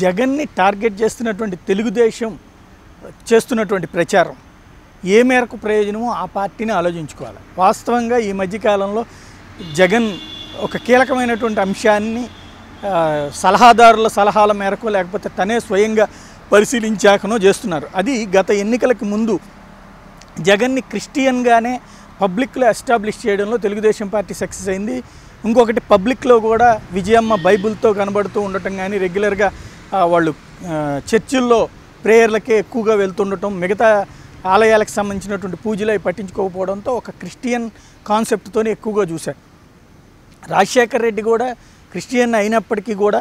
జగన్ని టార్గెట్ చేస్తున్నటువంటి తెలుగుదేశం చేస్తున్నటువంటి ప్రచారం ఏ మేరకు ప్రయోజనమో ఆ పార్టీని ఆలోచించుకోవాలి. వాస్తవంగా ఈ మధ్యకాలంలో జగన్ ఒక కీలకమైనటువంటి అంశాన్ని సలహాదారుల సలహాల మేరకు లేకపోతే తనే స్వయంగా పరిశీలించాకనో చేస్తున్నారు. అది గత ఎన్నికలకు ముందు జగన్ని క్రిస్టియన్గానే పబ్లిక్లో ఎస్టాబ్లిష్ చేయడంలో తెలుగుదేశం పార్టీ సక్సెస్ అయింది. ఇంకొకటి పబ్లిక్లో కూడా విజయమ్మ బైబిల్తో కనబడుతూ ఉండటం కానీ రెగ్యులర్గా వాళ్ళు చర్చిల్లో ప్రేయర్లకే ఎక్కువగా వెళ్తుండటం మిగతా ఆలయాలకు సంబంధించినటువంటి పూజలు అవి పట్టించుకోకపోవడంతో ఒక క్రిస్టియన్ కాన్సెప్ట్తోనే ఎక్కువగా చూశారు. రాజశేఖర్ రెడ్డి కూడా క్రిస్టియన్ అయినప్పటికీ కూడా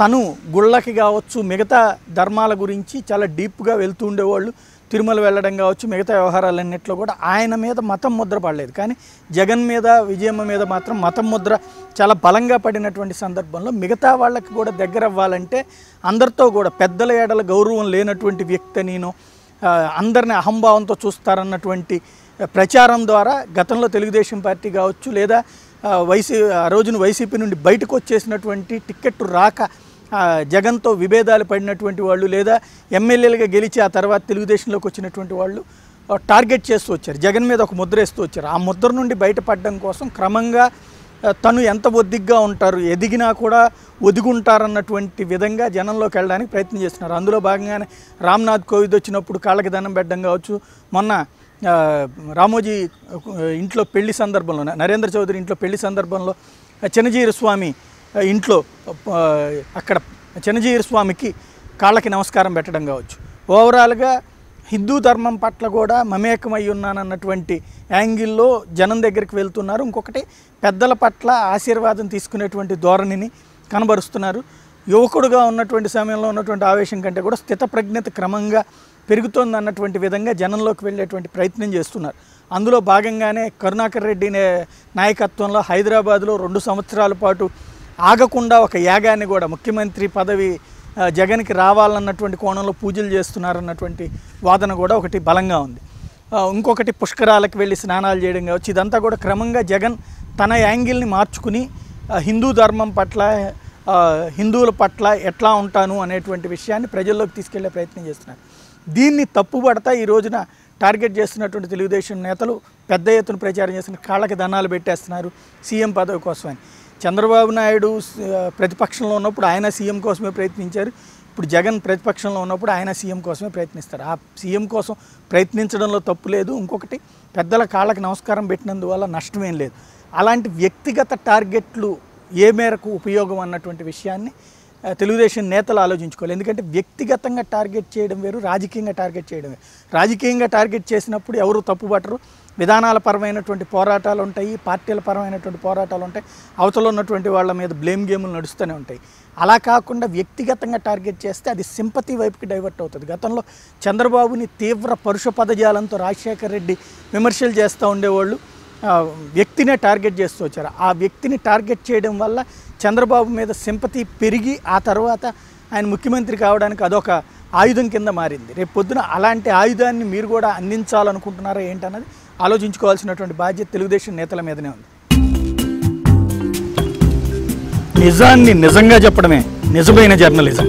తను గుళ్ళకి కావచ్చు మిగతా ధర్మాల గురించి చాలా డీప్గా వెళ్తూ ఉండేవాళ్ళు. తిరుమల వెళ్ళడం కావచ్చు మిగతా వ్యవహారాలన్నింటిలో కూడా ఆయన మీద మతం ముద్ర పడలేదు. కానీ జగన్ మీద విజయమ్మ మీద మాత్రం మతం ముద్ర చాలా బలంగా పడినటువంటి సందర్భంలో మిగతా వాళ్ళకి కూడా దగ్గర అవ్వాలంటే అందరితో కూడా పెద్దల ఏడల గౌరవం లేనటువంటి వ్యక్తి నేను అందరిని అహంభావంతో చూస్తారన్నటువంటి ప్రచారం ద్వారా గతంలో తెలుగుదేశం పార్టీ కావచ్చు లేదా వైసీ ఆ రోజున వైసీపీ నుండి బయటకు వచ్చేసినటువంటి టిక్కెట్ రాక జగన్తో విభేదాలు పడినటువంటి వాళ్ళు లేదా ఎమ్మెల్యేలుగా గెలిచి ఆ తర్వాత తెలుగుదేశంలోకి వచ్చినటువంటి వాళ్ళు టార్గెట్ చేస్తూ వచ్చారు. జగన్ మీద ఒక ముద్ర వేస్తూ వచ్చారు. ఆ ముద్ర నుండి బయటపడడం కోసం క్రమంగా తను ఎంత ఒద్దిగ్గా ఉంటారు ఎదిగినా కూడా ఒదిగుంటారన్నటువంటి విధంగా జనంలోకి వెళ్ళడానికి ప్రయత్నం చేస్తున్నారు. అందులో భాగంగానే రామ్నాథ్ కోవిద్ వచ్చినప్పుడు కాళ్ళకి దండం పెట్టడం కావచ్చు మొన్న రామోజీ ఇంట్లో పెళ్ళి సందర్భంలో నరేంద్ర చౌదరి ఇంట్లో పెళ్ళి సందర్భంలో ఆ, చిన్నజీర స్వామి ఇంట్లో అక్కడ చిన్నజీవి స్వామికి కాళ్ళకి నమస్కారం పెట్టడం కావచ్చు. ఓవరాల్గా హిందూ ధర్మం పట్ల కూడా మమేకమై ఉన్నానన్నటువంటి యాంగిల్లో జనం దగ్గరికి వెళ్తున్నారు. ఇంకొకటి పెద్దల పట్ల ఆశీర్వాదం తీసుకునేటువంటి ధోరణిని కనబరుస్తున్నారు. యువకుడుగా ఉన్నటువంటి సమయంలో ఉన్నటువంటి ఆవేశం కంటే కూడా స్థితప్రజ్ఞత క్రమంగా పెరుగుతోంది అన్నటువంటి విధంగా జనంలోకి వెళ్ళేటువంటి ప్రయత్నం చేస్తున్నారు. అందులో భాగంగానే కరుణాకర్ రెడ్డి నాయకత్వంలో హైదరాబాద్లో రెండు సంవత్సరాల పాటు ఆగకుండా ఒక యాగాన్ని కూడా ముఖ్యమంత్రి పదవి జగన్కి రావాలన్నటువంటి కోణంలో పూజలు చేస్తున్నారన్నటువంటి వాదన కూడా ఒకటి బలంగా ఉంది. ఇంకొకటి పుష్కరాలకు వెళ్ళి స్నానాలు చేయడం కావచ్చు ఇదంతా కూడా క్రమంగా జగన్ తన యాంగిల్ని మార్చుకుని హిందూ ధర్మం పట్ల హిందువుల పట్ల ఎట్లా ఉంటాను అనేటువంటి విషయాన్ని ప్రజల్లోకి తీసుకెళ్ళే ప్రయత్నం చేస్తున్నారు. దీన్ని తప్పుపడతా ఈ రోజున టార్గెట్ చేస్తున్నటువంటి తెలుగుదేశం నేతలు పెద్ద ఎత్తున ప్రచారం చేస్తున్న కాళ్ళకి దండాలు పెట్టేస్తున్నారు సీఎం పదవి కోసమని. చంద్రబాబు నాయుడు ప్రతిపక్షంలో ఉన్నప్పుడు ఆయన సీఎం కోసమే ప్రయత్నించారు. ఇప్పుడు జగన్ ప్రతిపక్షంలో ఉన్నప్పుడు ఆయన సీఎం కోసమే ప్రయత్నిస్తారు. ఆ సీఎం కోసం ప్రయత్నించడంలో తప్పు లేదు. ఇంకొకటి పెద్దల కాళ్ళకి నమస్కారం పెట్టినందువల్ల నష్టమేం లేదు. అలాంటి వ్యక్తిగత టార్గెట్లు ఏ మేరకు ఉపయోగం అన్నటువంటి విషయాన్ని తెలుగుదేశం నేతలు ఆలోచించుకోవాలి. ఎందుకంటే వ్యక్తిగతంగా టార్గెట్ చేయడం వేరు రాజకీయంగా టార్గెట్ చేయడం వేరు. రాజకీయంగా టార్గెట్ చేసినప్పుడు ఎవరు తప్పుపట్టరు విధానాల పరమైనటువంటి పోరాటాలు ఉంటాయి పార్టీల పరమైనటువంటి పోరాటాలు ఉంటాయి. అవతల ఉన్నటువంటి వాళ్ళ మీద బ్లేమ్ గేములు నడుస్తూనే ఉంటాయి. అలా కాకుండా వ్యక్తిగతంగా టార్గెట్ చేస్తే అది సింపతి వైపుకి డైవర్ట్ అవుతుంది. గతంలో చంద్రబాబుని తీవ్ర పరుష పదజాలంతో రాజశేఖర్ రెడ్డి విమర్శలు చేస్తూ ఉండేవాళ్ళు. వ్యక్తినే టార్గెట్ చేస్తూ వచ్చారు. ఆ వ్యక్తిని టార్గెట్ చేయడం వల్ల చంద్రబాబు మీద సింపతి పెరిగి ఆ తర్వాత ఆయన ముఖ్యమంత్రి కావడానికి అదొక ఆయుధం కింద మారింది. రేపు పొద్దున అలాంటి ఆయుధాన్ని మీరు కూడా అందించాలనుకుంటున్నారా ఏంటన్నది ఆలోచించుకోవాల్సినటువంటి బాధ్యత తెలుగుదేశం నేతల మీదనే ఉంది. నిజాన్ని నిజంగా చెప్పడమే నిజమైన జర్నలిజం.